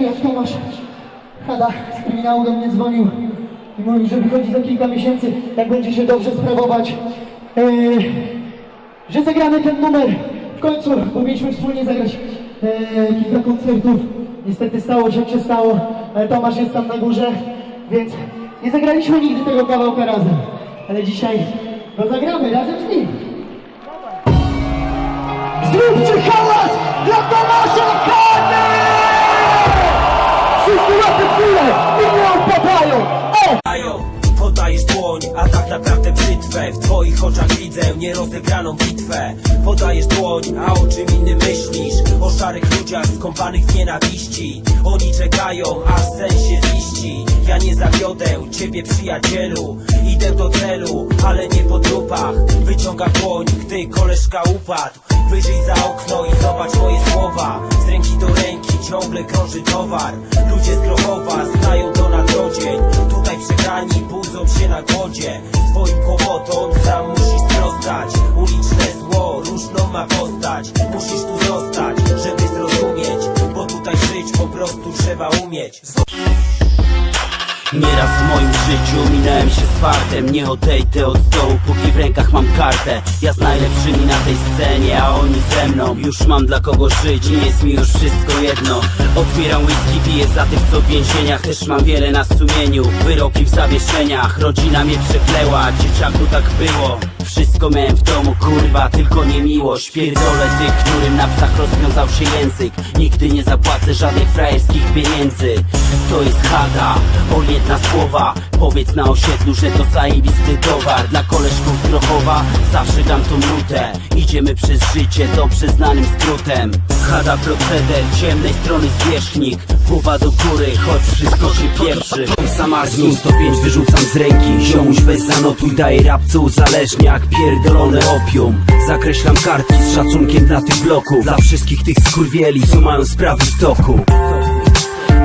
Jak Tomasz Hada z kryminału do mnie dzwonił i mówił, że wychodzi za kilka miesięcy, jak będzie się dobrze sprawować. Eee, że zagramy ten numer w końcu, bo mieliśmy wspólnie zagrać eee, kilka koncertów. Niestety stało się jak się stało, ale Tomasz jest tam na górze, więc nie zagraliśmy nigdy tego kawałka razem. Ale dzisiaj go zagramy razem z nim. Zróbcie hałas Podajesz dłoń, a tak naprawdę brzytwę W twoich oczach widzę nierozegraną bitwę. Podajesz dłoń, a o czym innym myślisz. O szarych ludziach skąpanych w nienawiści. Oni czekają, aż sen się ziści. Ja nie zawiodę ciebie przyjacielu. Idę do celu, ale nie po trupach. Wyciąga dłoń, gdy koleżka upadł. Wyjrzyj za okno i zobacz moje słowa. Z ręki do ręki ciągle krąży towar. Ludzie z Grochowa znają to na co dzień. Tutaj przegrani na głodzie w życiu minąłem się z fartem. Nie odejdę od stołu, póki w rękach mam kartę. Ja z najlepszymi na tej scenie, a oni ze mną. Już mam dla kogo żyć, nie jest mi już wszystko jedno. Otwieram whisky, piję za tych co w więzieniach. Też mam wiele na sumieniu, wyroki w zawieszeniach. Rodzina mnie przekleła, dzieciaku tak było. Wszystko miałem w domu, kurwa, tylko nie miłość Pierdolę tych, którym na psach rozwiązał się język. Nigdy nie zapłacę żadnych frajerskich pieniędzy. To jest chata, o jedna słowa Powiedz na osiedlu, że to zajebisty towar. Dla koleżków z Grochowa zawsze dam tą nutę. Idziemy przez życie dobrze znanym skrótem. Chata proceder, ciemnej strony zwierzchnik. Głowa do góry, choć wszystko się pieprzy. Samarski 105 wyrzucam z ręki. Ziomuś weź zanotuj, daję rapcu uzależniak Pierdolone opium. Zakreślam kartki z szacunkiem dla tych bloków. Dla wszystkich tych skurwieli, co mają sprawy w toku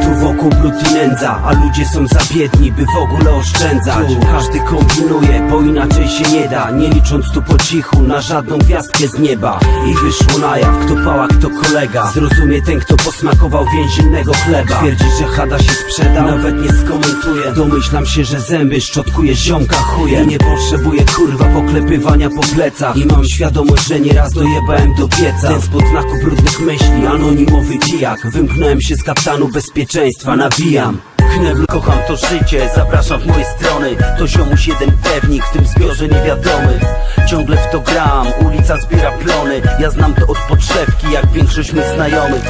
tu wokół brud i nędza, a ludzie są za biedni, by w ogóle oszczędzać. Każdy kombinuje, bo inaczej się nie da Nie licząc tu po cichu na żadną gwiazdkę z nieba. I wyszło na jaw, kto pała, kto kolega. Zrozumie ten, kto posmakował więziennego chleba. Twierdzić, że chada się sprzeda, nawet nie skomentuje. Domyślam się, że zęby szczotkuje ziomka chuje. I nie potrzebuję kurwa poklepywania po plecach. I mam świadomość, że nieraz dojebałem do pieca. Ten spod znaku brudnych myśli, anonimowy pijak Wymknąłem się z kaftanu bezpieczeństwa, nawijam. Knebl, kocham to życie, zapraszam w moje strony. To ziomuś jeden pewnik w tym zbiorze niewiadomych Ciągle w to gram, ulica zbiera plony. Ja znam to od podszewki, jak większość mych znajomych.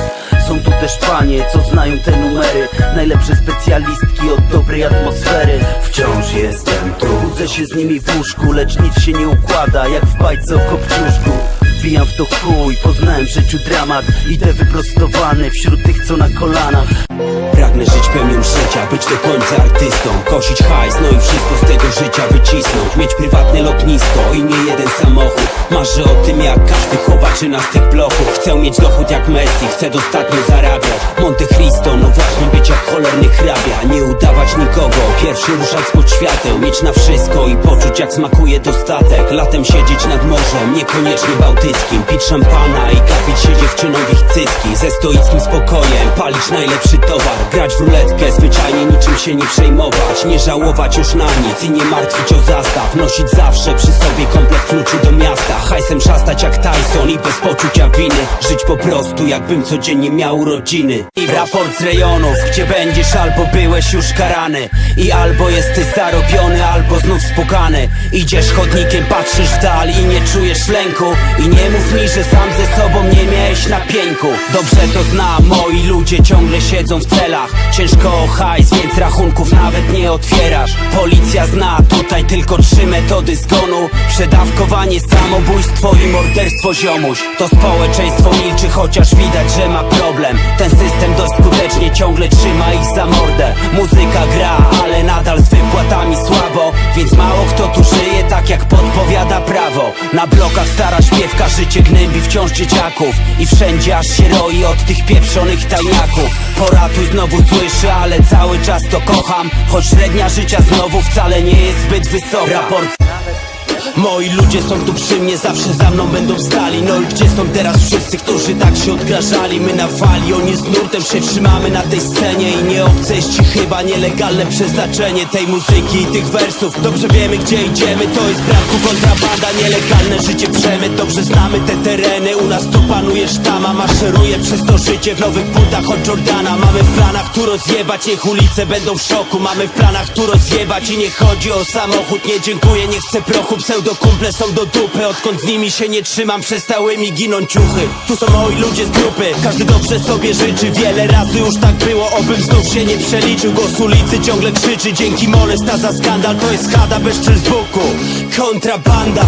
Są tu też panie, co znają te numery. Najlepsze specjalistki od dobrej atmosfery. Wciąż jestem tu. Budzę się z nimi w łóżku, lecz nic się nie układa Jak w bajce o kopciuszku Wbijam w to chuj, poznałem w życiu dramat Idę wyprostowany wśród tych co na kolanach Pragnę żyć pełnią życia, być do końca artystą. Kosić hajs, no i wszystko z tego życia wycisnąć. Mieć prywatne lotnisko i nie jeden samochód. Marzę o tym jak każdy chowaczyna z tych bloków. Chcę mieć dochód jak Messi, chcę dostatnio zarabiać. Monte Cristo, no właśnie być jak cholerny hrabia. Nie udawać nikogo, pierwszy ruszać spod świateł Mieć na wszystko i poczuć jak smakuje dostatek. Latem siedzieć nad morzem, niekoniecznie bałtyckim. Pić szampana i gapić się dziewczyną w ich cycki. Ze stoickim spokojem, palić najlepszy towar. Grać w ruletkę, zwyczajnie niczym się nie przejmować. Nie żałować już na nic i nie martwić o zastaw. Nosić zawsze przy sobie komplet kluczy do miasta. Hajsem szastać jak Tyson i bez poczucia winy. Żyć po prostu jakbym codziennie miał urodziny. I raport z rejonów, gdzie będziesz albo byłeś już karany. I albo jesteś zarobiony, albo znów spukany. Idziesz chodnikiem, patrzysz w dal i nie czujesz lęku. I nie mów mi, że sam ze sobą nie miałeś na pieńku Dobrze to znam, moi ludzie ciągle siedzą w celach. Ciężko o hajs, więc rachunków nawet nie otwierasz. Policja zna tutaj tylko trzy metody zgonu. Przedawkowanie, samobójstwo i morderstwo ziomuś. To społeczeństwo milczy, chociaż widać, że ma problem. Ten system dość skutecznie ciągle trzyma ich za mordę. Muzyka gra, jak podpowiada prawo. Na blokach stara śpiewka, życie gnębi wciąż dzieciaków. I wszędzie aż się roi od tych pieprzonych tajniaków. Poratuj znowu słyszę, ale cały czas to kocham. Choć średnia życia znowu wcale nie jest zbyt wysoka. Raport Moi ludzie są tu przy mnie, zawsze za mną będą stali. No i gdzie są teraz wszyscy, którzy tak się odgrażali? My na fali, oni z nurtem się trzymamy na tej scenie. I nie obce jest ci chyba nielegalne przeznaczenie tej muzyki i tych wersów. Dobrze wiemy gdzie idziemy, to jest bramku kontrabanda. Nielegalne życie przemyt, dobrze znamy te tereny. U nas tu panuje sztama, maszeruje przez to życie W nowych butach od Jordana. Mamy w planach tu rozjebać, niech ulice będą w szoku. Mamy w planach tu rozjebać i nie chodzi o samochód. Nie dziękuję, nie chcę prochu, pseudokumple są do dupy Odkąd z nimi się nie trzymam, przestały mi ginąć ciuchy. Tu są moi ludzie z grupy, każdy dobrze sobie życzy. Wiele razy już tak było, obym znów się nie przeliczył. Głos ulicy ciągle krzyczy, dzięki molesta za skandal. To jest chada bez czyl z boku, kontrabanda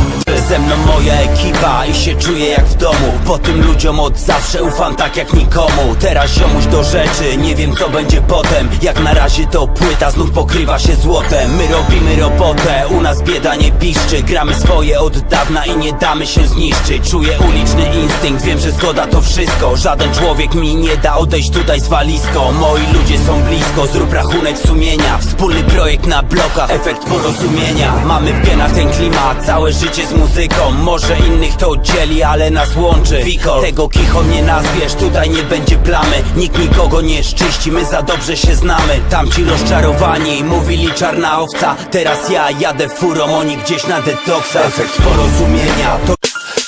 Ze mną moja ekipa i się czuję jak w domu. Po tym ludziom od zawsze ufam tak jak nikomu. Teraz ziomuś do rzeczy, nie wiem co będzie potem. Jak na razie to płyta znów pokrywa się złotem. My robimy robotę, u nas bieda nie piszczy Gramy swoje od dawna i nie damy się zniszczyć. Czuję uliczny instynkt, wiem, że zgoda to wszystko. Żaden człowiek mi nie da odejść tutaj z walizką. Moi ludzie są blisko, zrób rachunek sumienia. Wspólny projekt na blokach, efekt porozumienia. Mamy w genach ten klimat, całe życie z muzyką. Może innych to dzieli, ale nas łączy. Wikol, tego kicho nie nazwiesz, tutaj nie będzie plamy. Nikt nikogo nie szczyści, my za dobrze się znamy. Tamci rozczarowani, mówili czarna owca. Teraz ja jadę furą, oni gdzieś na Efekt porozumienia, to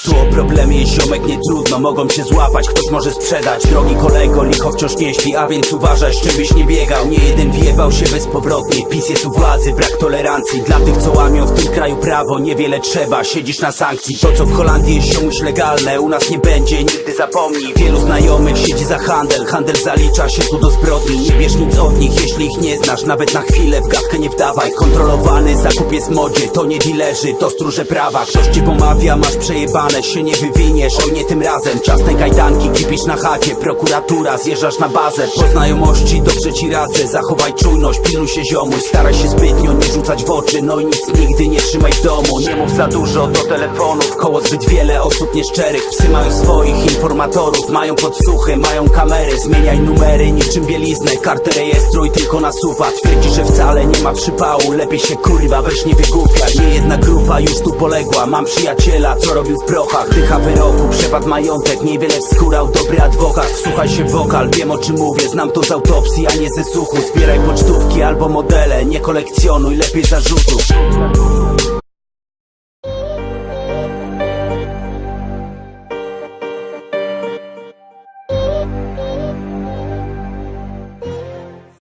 tu o problemie ziomek nie trudno, mogą się złapać, ktoś może sprzedać. Drogi kolego, licho wciąż nie śpi, a więc uważaj, żebyś nie biegał. Nie jeden wjebał się bezpowrotnie, PiS jest u władzy, brak tolerancji. Dla tych co łamią w tym kraju prawo, niewiele trzeba, siedzisz na sankcji. To co w Holandii jest ziomuś legalne, u nas nie będzie, nigdy zapomnij. Wielu znajomych siedzi za handel, handel zalicza się tu do zbrodni. Nie bierz nic od nich, jeśli ich nie znasz, nawet na chwilę w gadkę nie wdawaj. Kontrolowany zakup jest modzie, to nie dilerzy, to stróże prawa. Ktoś ci pomawia, masz przejebane, się nie wywiniesz, oj nie tym razem Czasne kajdanki, kipisz na chacie, prokuratura, zjeżdżasz na bazę. Po znajomości dobrze ci radzę, zachowaj czujność, pilnuj się ziomuś Staraj się zbytnio nie rzucać w oczy, no i nic nigdy nie trzymaj w domu. Nie mów za dużo do telefonów, koło zbyt wiele osób nieszczerych. Psy mają swoich informatorów, mają podsłuchy, mają kamery. Zmieniaj numery niczym bieliznę, kartę rejestruj tylko nasuwa Twierdzi, że wcale nie ma przypału, lepiej się kurwa weź nie wygłupiać Nie jedna grupa już tu poległa, mam przyjaciela, co robił w prochach. Dycha wyroku, przepadł majątek, niewiele wskórał, dobry adwokat. Wsłuchaj się w wokal, wiem o czym mówię, znam to z autopsji, a nie ze słuchu. Zbieraj pocztówki albo modele, nie kolekcjonuj, lepiej zarzutów